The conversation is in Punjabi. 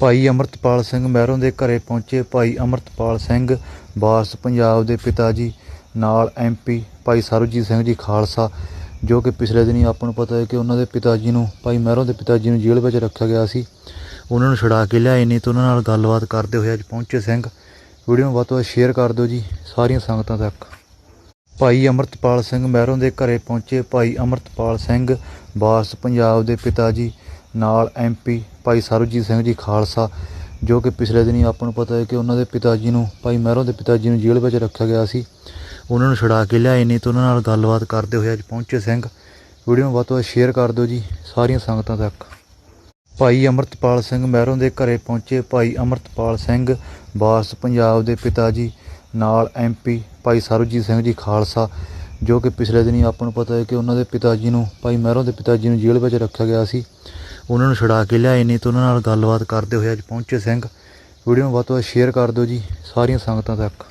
ਭਾਈ ਅਮਰਤਪਾਲ ਸਿੰਘ ਮਹਿਰੋਂ ਦੇ ਘਰੇ ਪਹੁੰਚੇ ਭਾਈ ਅਮਰਤਪਾਲ ਸਿੰਘ, ਵਾਰਸ ਪੰਜਾਬ ਦੇ ਪਿਤਾ ਜੀ, ਨਾਲ ਐਮਪੀ ਭਾਈ ਸਰਬਜੀਤ ਸਿੰਘ ਜੀ ਖਾਲਸਾ, ਜੋ ਕਿ ਪਿਛਲੇ ਦਿਨੀ ਆਪਾਂ ਨੂੰ ਪਤਾ ਹੈ ਕਿ ਉਹਨਾਂ ਦੇ ਪਿਤਾ ਜੀ ਨੂੰ, ਭਾਈ ਮਹਿਰੋਂ ਦੇ ਪਿਤਾ ਜੀ ਨੂੰ ਜੇਲ੍ਹ ਵਿੱਚ ਰੱਖਿਆ ਗਿਆ ਸੀ। ਉਹਨਾਂ ਨੂੰ ਛੁਡਾ ਕੇ ਲਿਆਏ ਨੇ ਤੇ ਉਹਨਾਂ ਨਾਲ ਗੱਲਬਾਤ ਕਰਦੇ ਹੋਏ ਅੱਜ ਪਹੁੰਚੇ ਸਿੰਘ। ਵੀਡੀਓ ਨੂੰ ਵੱਧ ਤੋਂ ਵੱਧ ਸ਼ੇਅਰ ਕਰ ਦਿਓ ਜੀ, ਸਾਰੀਆਂ ਸੰਗਤਾਂ ਤੱਕ। ਭਾਈ ਅਮਰਤਪਾਲ ਸਿੰਘ ਮਹਿਰੋਂ ਦੇ ਘਰੇ ਪਹੁੰਚੇ ਭਾਈ ਅਮਰਤਪਾਲ ਸਿੰਘ, ਵਾਰਸ ਪੰਜਾਬ ਦੇ ਪਿਤਾ ਜੀ ਨਾਲ ਐਮਪੀ ਭਾਈ ਸਰਬਜੀਤ ਸਿੰਘ ਜੀ ਖਾਲਸਾ, ਜੋ ਕਿ ਪਿਛਲੇ ਦਿਨੀ ਆਪਾਂ ਨੂੰ ਪਤਾ ਹੈ ਕਿ ਉਹਨਾਂ ਦੇ ਪਿਤਾ ਜੀ ਨੂੰ, ਭਾਈ ਮਹਿਰੋਂ ਦੇ ਪਿਤਾ ਜੀ ਨੂੰ ਜੇਲ੍ਹ ਵਿੱਚ ਰੱਖਿਆ ਗਿਆ ਸੀ। ਉਹਨਾਂ ਨੂੰ ਛੁਡਾ ਕੇ ਲਿਆਏ ਨੇ ਤੇ ਉਹਨਾਂ ਨਾਲ ਗੱਲਬਾਤ ਕਰਦੇ ਹੋਏ ਅੱਜ ਪਹੁੰਚੇ ਸਿੰਘ। ਵੀਡੀਓ ਨੂੰ ਵੱਧ ਤੋਂ ਵੱਧ ਸ਼ੇਅਰ ਕਰ ਦਿਓ ਜੀ, ਸਾਰੀਆਂ ਸੰਗਤਾਂ ਤੱਕ। ਭਾਈ ਅਮਰਤਪਾਲ ਸਿੰਘ ਮਹਿਰੋਂ ਦੇ ਘਰੇ ਪਹੁੰਚੇ ਭਾਈ ਅਮਰਤਪਾਲ ਸਿੰਘ, ਵਾਰਸ ਪੰਜਾਬ ਦੇ ਪਿਤਾ ਜੀ, ਨਾਲ ਐਮਪੀ ਭਾਈ ਸਰਬਜੀਤ ਸਿੰਘ ਜੀ ਖਾਲਸਾ, ਜੋ ਕਿ ਪਿਛਲੇ ਦਿਨੀ ਆਪਾਂ ਨੂੰ ਪਤਾ ਹੈ ਕਿ ਉਹਨਾਂ ਦੇ ਪਿਤਾ ਜੀ ਨੂੰ, ਭਾਈ ਮਹਿਰੋਂ ਦੇ ਪਿਤਾ ਜੀ ਨੂੰ ਜੇਲ੍ਹ ਵਿੱਚ ਰੱਖਿਆ ਗਿਆ ਸੀ। ਉਹਨਾਂ ਨੂੰ ਛੁਡਾ ਕੇ ਲਿਆਏ ਨੇ ਤੇ ਉਹਨਾਂ ਨਾਲ ਗੱਲਬਾਤ ਕਰਦੇ ਹੋਏ ਅੱਜ ਪਹੁੰਚੇ ਸਿੰਘ। ਵੀਡੀਓ ਨੂੰ ਵੱਧ ਤੋਂ ਵੱਧ ਸ਼ੇਅਰ ਕਰ ਦਿਓ ਜੀ। ਸਾਰੀਆਂ ਸੰਗਤਾਂ ਤੱਕ।